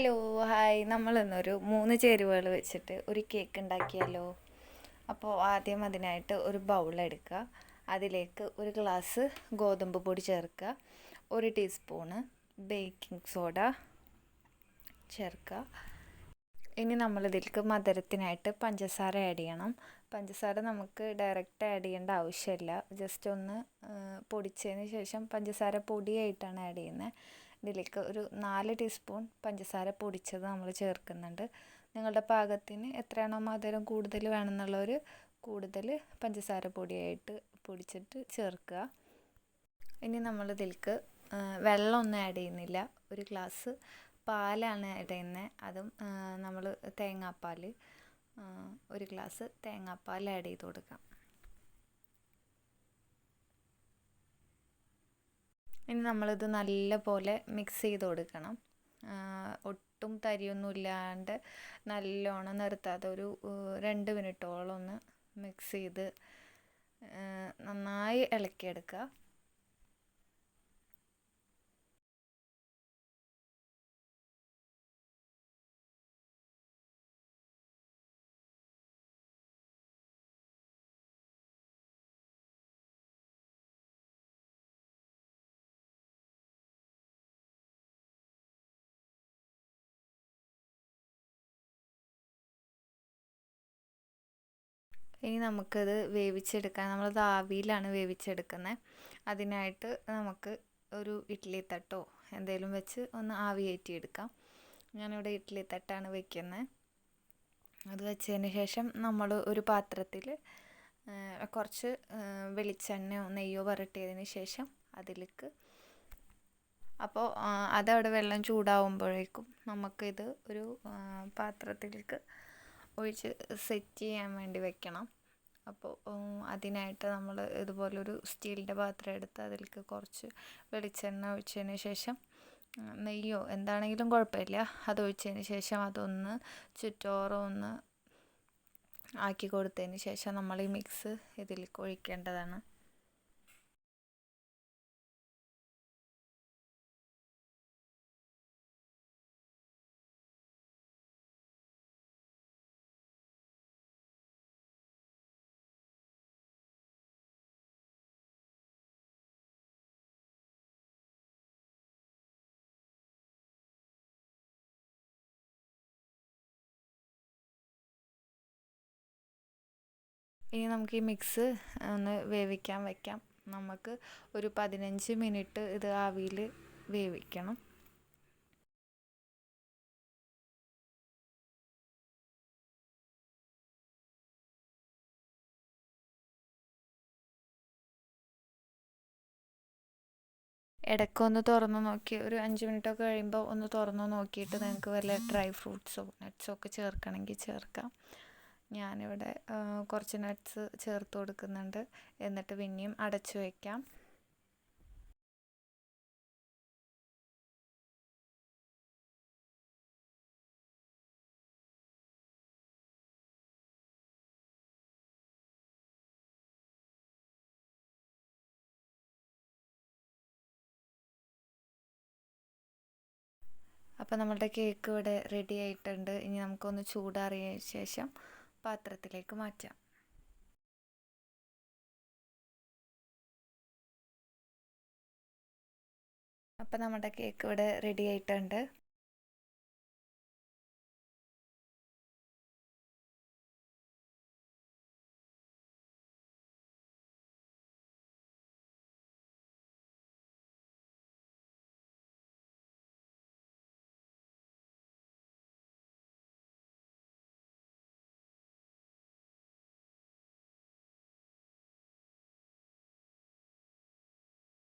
Hello hi. നമ്മളിന്നൊരു മൂന്ന് ചേരുവകൾ വെച്ചിട്ട് ഒരു കേക്ക് ഉണ്ടാക്കിയാലോ അപ്പോൾ ആദ്യം അതിനായിട്ട് ഒരു ബൗൾ എടുക്കുക. അതിലേക്ക് ഒരു ഗ്ലാസ് ഗോതമ്പ് പൊടി ചേർക്കുക. ഒരു ടീസ്പൂണ് ബേക്കിംഗ് സോഡ ചേർക്കുക. ഇനി നമ്മളിതിലേക്ക് മധുരത്തിനായിട്ട് പഞ്ചസാര ആഡ് ചെയ്യണം. പഞ്ചസാര നമുക്ക് ഡയറക്റ്റ് ആഡ് ചെയ്യേണ്ട ആവശ്യമില്ല. ജസ്റ്റ് ഒന്ന് പൊടിച്ചതിന് ശേഷം പഞ്ചസാര പൊടിയായിട്ടാണ് ആഡ് ചെയ്യുന്നത്. ഇതിലേക്ക് ഒരു നാല് ടീസ്പൂൺ പഞ്ചസാര പൊടിച്ചത് നമ്മൾ ചേർക്കുന്നുണ്ട്. നിങ്ങളുടെ പാകത്തിന് എത്രയാണോ മധുരം കൂടുതൽ വേണമെന്നുള്ളൊരു കൂടുതൽ പഞ്ചസാര പൊടിയായിട്ട് പൊടിച്ചിട്ട് ചേർക്കുക. ഇനി നമ്മൾ ഇതിലേക്ക് വെള്ളമൊന്നും ആഡ് ചെയ്യുന്നില്ല. ഒരു ഗ്ലാസ് പാലാണ് ആഡ് ചെയ്യുന്നത് അതും നമ്മൾ തേങ്ങാപ്പാൽ ഒരു ഗ്ലാസ് തേങ്ങാപ്പാൽ ആഡ് ചെയ്ത് കൊടുക്കാം. ഇനി നമ്മളിത് നല്ല പോലെ മിക്സ് ചെയ്ത് കൊടുക്കണം. ഒട്ടും തരിയൊന്നും ഇല്ലാണ്ട് നല്ലോണം നിർത്താതെ ഒരു രണ്ട് മിനിറ്റോളം ഒന്ന് മിക്സ് ചെയ്ത് നന്നായി ഇളക്കിയെടുക്കുക. ഇനി നമുക്കത് വേവിച്ചെടുക്കാൻ നമ്മളത് ആവിയിലാണ് വേവിച്ചെടുക്കുന്നത്. അതിനായിട്ട് നമുക്ക് ഒരു ഇഡ്ഡലി തട്ടോ എന്തെങ്കിലും വെച്ച് ഒന്ന് ആവി കയറ്റിയെടുക്കാം ഞാനിവിടെ ഇഡ്ഡലി തട്ടാണ് വെക്കുന്നത്. അത് വെച്ചതിന് ശേഷം നമ്മൾ ഒരു പാത്രത്തിൽ കുറച്ച് വെളിച്ചെണ്ണയോ നെയ്യോ വരട്ടിയതിന് ശേഷം അതിലേക്ക് അപ്പോൾ അതവിടെ വെള്ളം ചൂടാവുമ്പോഴേക്കും നമുക്കിത് ഒരു പാത്രത്തിലേക്ക് ഒഴിച്ച് സെറ്റ് ചെയ്യാൻ വേണ്ടി വെക്കണം. അപ്പോൾ അതിനായിട്ട് നമ്മൾ ഇതുപോലൊരു സ്റ്റീലിന്റെ പാത്രം എടുത്ത് അതിലേക്ക് കുറച്ച് വെളിച്ചെണ്ണ ഒഴിച്ചതിന് ശേഷം നെയ്യോ എന്താണെങ്കിലും കുഴപ്പമില്ല. അത് ഒഴിച്ചതിന് ശേഷം അതൊന്ന് ചുറ്റോറം ഒന്ന് ആക്കി കൊടുത്തതിന് ശേഷം നമ്മൾ ഈ മിക്സ് ഇതിലേക്ക് ഒഴിക്കേണ്ടതാണ്. ഇനി നമുക്ക് ഈ മിക്സ് ഒന്ന് വേവിക്കാൻ വയ്ക്കാം നമുക്ക് ഒരു പതിനഞ്ച് മിനിറ്റ് ഇത് ആവിയിൽ വേവിക്കണം. ഇടയ്ക്കൊന്ന് തുറന്ന് നോക്കി. ഒരു അഞ്ച് മിനിറ്റൊക്കെ കഴിയുമ്പോൾ ഒന്ന് തുറന്ന് നോക്കിയിട്ട് നിങ്ങൾക്ക് വല്ല ഡ്രൈ ഫ്രൂട്ട്സോ നട്ട്സോ ഒക്കെ ചേർക്കണമെങ്കിൽ ചേർക്കാം. ഞാനിവിടെ കുറച്ച് നട്ട്സ് ചേർത്ത് കൊടുക്കുന്നുണ്ട്. എന്നിട്ട് പിന്നെയും അടച്ചു വയ്ക്കാം അപ്പോൾ നമ്മളുടെ കേക്ക് ഇവിടെ റെഡി ആയിട്ടുണ്ട്. ഇനി നമുക്കൊന്ന് ചൂടാറിയ ശേഷം പാത്രത്തിലേക്ക് മാറ്റാം. അപ്പോൾ നമ്മുടെ കേക്ക് ഇവിടെ റെഡി ആയിട്ടുണ്ട്.